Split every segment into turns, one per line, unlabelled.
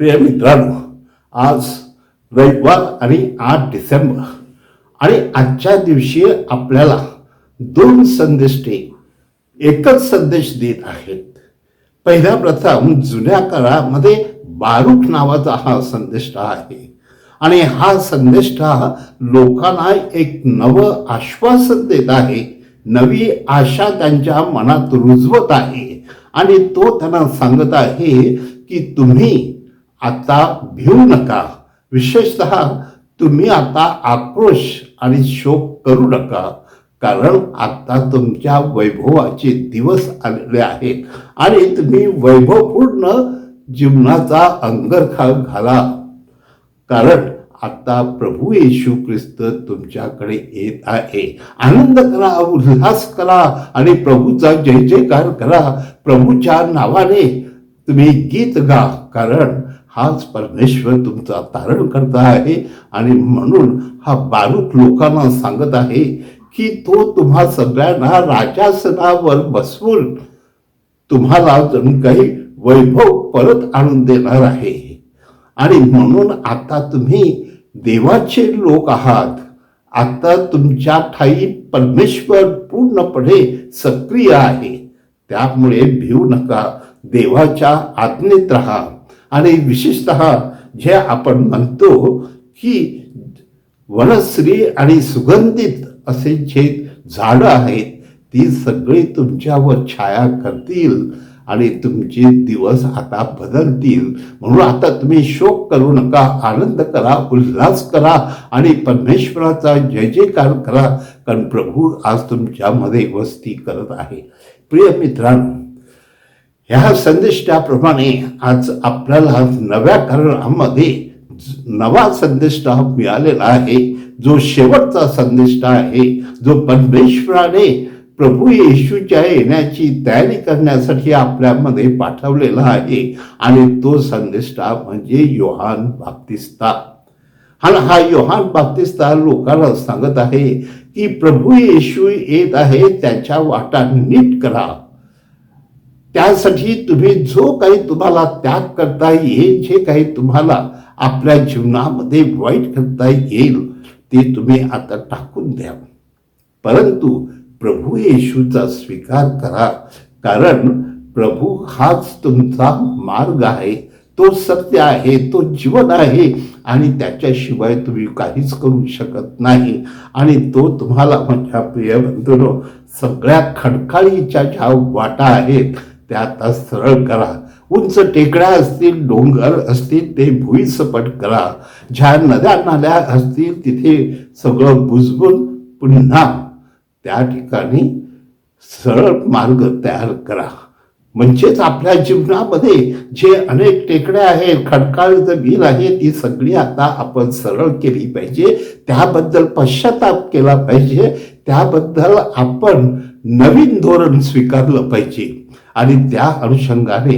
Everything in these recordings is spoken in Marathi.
प्रिय मित्रांनो आज रविवार आणि आठ डिसेंबर आणि आजच्या दिवशी आपल्याला दोन संदेष्टे एकच संदेश देत आहेत. पहिल्या प्रथम जुन्या काळामध्ये बारूक नावाचा हा संदेश आहे. आणि हा संदेश लोकांना एक नवं आश्वासन देत आहे. नवी आशा त्यांच्या मनात रुजवत आहे. आणि तो त्यांना सांगत आहे की तुम्ही आता भिवू नका. विशेषत तुम्ही आता आक्रोश आणि शोक करू नका. कारण आता तुमच्या वैभवाचे दिवस आलेले आहेत आणि तुम्ही वैभवपूर्ण जीवनाचा अंगरखा घाला. कारण आता प्रभू येशू ख्रिस्त तुमच्याकडे येत आहे. आनंद करा उल्हास करा आणि प्रभूचा जय जयकार करा. प्रभूच्या नावाने तुम्ही गीत गा. कारण हाच परमेश्वर तुमचा तारण करता आहे. आणि म्हणून हा बारूक लोकांना सांगत आहे की तो तुम्हा सगळ्यांना राजासनावर बसवून तुम्हाला जणू काही वैभव परत आणून देणार आहे. आणि म्हणून आता तुम्ही देवाचे लोक आहात. आता तुमच्या ठाई परमेश्वर पूर्णपणे सक्रिय आहे. त्यामुळे भिवू नका. देवाच्या आज्ञेत राहा. आणि विशेषत जे आपण म्हणतो की वनश्री आणि सुगंधित असे जे झाडं आहेत ती सगळी तुमच्यावर छाया करतील आणि तुमचे दिवस आता बदलतील. म्हणून आता तुम्ही शोक करू नका आनंद करा उल्हास करा आणि परमेश्वराचा जय जयकार करा. कारण प्रभू आज तुमच्यामध्ये वस्ती करत आहे. प्रिय मित्रांनो ह्या संदिष्टाप्रमाणे आज आपल्याला नव्या कारणामध्ये नवा संदेश मिळालेला आहे. जो शेवटचा संदेश आहे जो परमेश्वराने प्रभू येशूच्या येण्याची तयारी करण्यासाठी आपल्यामध्ये पाठवलेला आहे आणि तो संदेष्टा म्हणजे योहान बाप्तिस्ता. आणि हा योहान बाप्तिस्ता लोकांना सांगत आहे की प्रभू येशू येत आहे त्याच्या वाटा नीट करा. त्यासाठी तुम्ही जो काही तुम्हाला त्याग करता येईल जे काही तुम्हाला आपल्या जीवनामध्ये वाईट करता येईल ते तुम्ही आता टाकून द्या. परंतु प्रभू येशूचा स्वीकार करा कारण प्रभू हाच तुमचा मार्ग आहे. तो सत्य आहे तो जीवन आहे आणि त्याच्याशिवाय तुम्ही काहीच करू शकत नाही. आणि तो तुम्हाला माझ्या प्रिय बंधूनो सगळ्या खडकाळीच्या ज्या वाटा आहेत त्या आता सरळ करा. उंच टेकड्या असतील डोंगर असतील ते भुईसपट करा. ज्या नद्या नाल्या असतील तिथे सगळं बुजवून पुन्हा त्या ठिकाणी सरळ मार्ग तयार करा. म्हणजेच आपल्या जीवनामध्ये जे अनेक टेकड्या आहेत खडकाळ जमीन आहे ती सगळी आता आपण सरळ केली पाहिजे. त्याबद्दल पश्चाताप केला पाहिजे. त्याबद्दल आपण नवीन धोरण स्वीकारलं पाहिजे. आणि त्या अनुषंगाने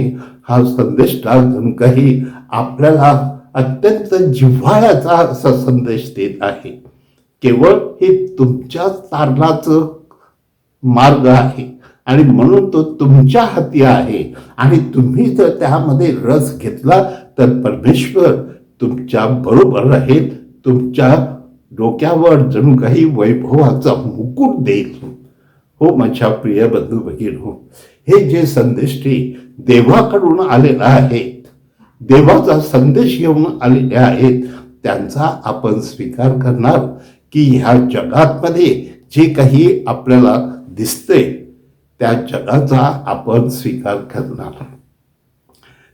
हा संदेश काही आपल्याला अत्यंत जिव्हाळ्याचा असा संदेश देत आहे. केवळ हे तुमच्या तारणाचं मार्ग आहे. आणि म्हणून तो तुमच्या हाती आहे. आणि तुम्ही जर त्यामध्ये रस घेतला तर परमेश्वर तुमच्या बरोबर राहील. तुमच्या डोक्यावर जणू काही वैभवाचा मुकुट देईल. हो माझ्या प्रिय बंधू भगिन हो हे जे संदेश देवाकडून आलेला आहेत देवाचा संदेश घेऊन आलेले आहेत त्यांचा आपण स्वीकार करणार की ह्या जगातमध्ये जे काही आपल्याला दिसते त्या जगाचा आपण स्वीकार करणार.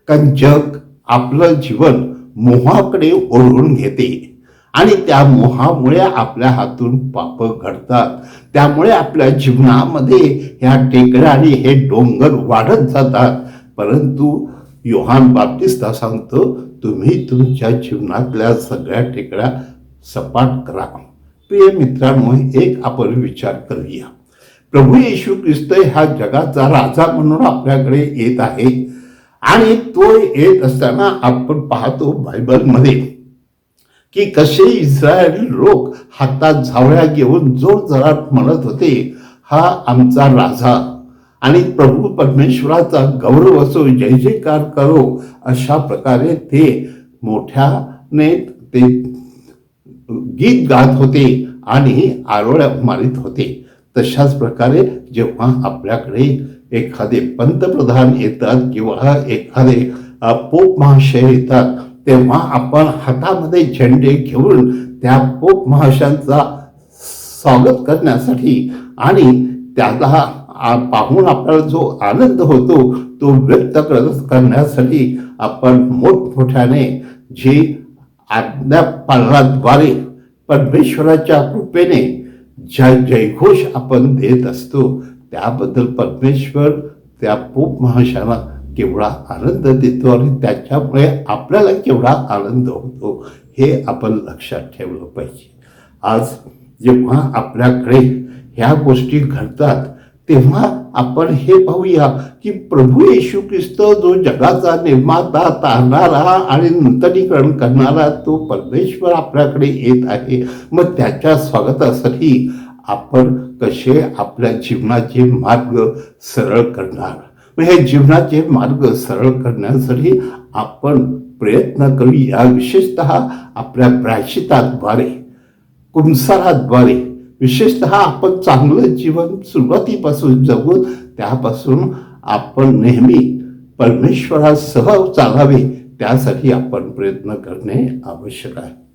कारण जग आपलं जीवन मोहाकडे ओढून घेते. आणि त्या मोहामुळे आपल्या हातून पाप घडतात. त्यामुळे आपल्या जीवनामध्ये ह्या टेकड्या आणि हे डोंगर वाढत जातात. परंतु योहान बाप्तिस्ता सांगतो तुम्ही तुमच्या जीवनातल्या सगळ्या टेकड्या सपाट करा. प्रिय मित्रांनो एक आपण विचार करूया. प्रभू येशू ख्रिस्त हा जगाचा राजा म्हणून आपल्याकडे येत आहे. आणि तो येत असताना आपण पाहतो बायबलमध्ये. की कसे इस्रायली लोक हातात झावळ्या घेऊन जोर जरात म्हणत होते हा आमचा राजा. आणि प्रभू परमेश्वराचा गौरव असो जय जयकार करो अशा प्रकारे ते मोठ्याने ते गीत गात होते आणि आरोळ्या मारित होते. तशाच प्रकारे जेव्हा आपल्याकडे एखादे पंतप्रधान येतात किंवा एखादे पोप महाशय येतात तेव्हा आपण हातामध्ये झेंडे घेऊन त्या पोप महाशांचा स्वागत करण्यासाठी आणि त्याला पाहून आपल्याला जो आनंद होतो तो व्यक्त करत करण्यासाठी आपण मोठमोठ्याने जी आज्ञापालनाद्वारे परमेश्वराच्या कृपेने जय जयघोष आपण देत असतो त्याबद्दल परमेश्वर त्या पोप महाशाला केवढा आनंद देतो आणि त्याच्यामुळे आपल्याला केवढा आनंद होतो हे आपण लक्षात ठेवलं पाहिजे. आज जेव्हा आपल्याकडे ह्या गोष्टी घडतात तेव्हा आपण हे पाहूया की प्रभू येशू ख्रिस्त जो जगाचा निर्माता तारणारा आणि नूतनीकरण करणारा तो परमेश्वर आपल्याकडे येत आहे. मग त्याच्या स्वागतासाठी आपण कसे आपल्या जीवनाचे मार्ग सरळ करणार? हे जीवनाचे मार्ग सरळ करण्यासाठी आपण प्रयत्न करूया विशेषतः आपल्या प्रायशिताद्वारे कुंसाराद्वारे. विशेषतः आपण चांगलं जीवन सुरुवातीपासून जगून त्यापासून आपण नेहमी परमेश्वरासह चालावे त्यासाठी आपण प्रयत्न करणे आवश्यक आहे.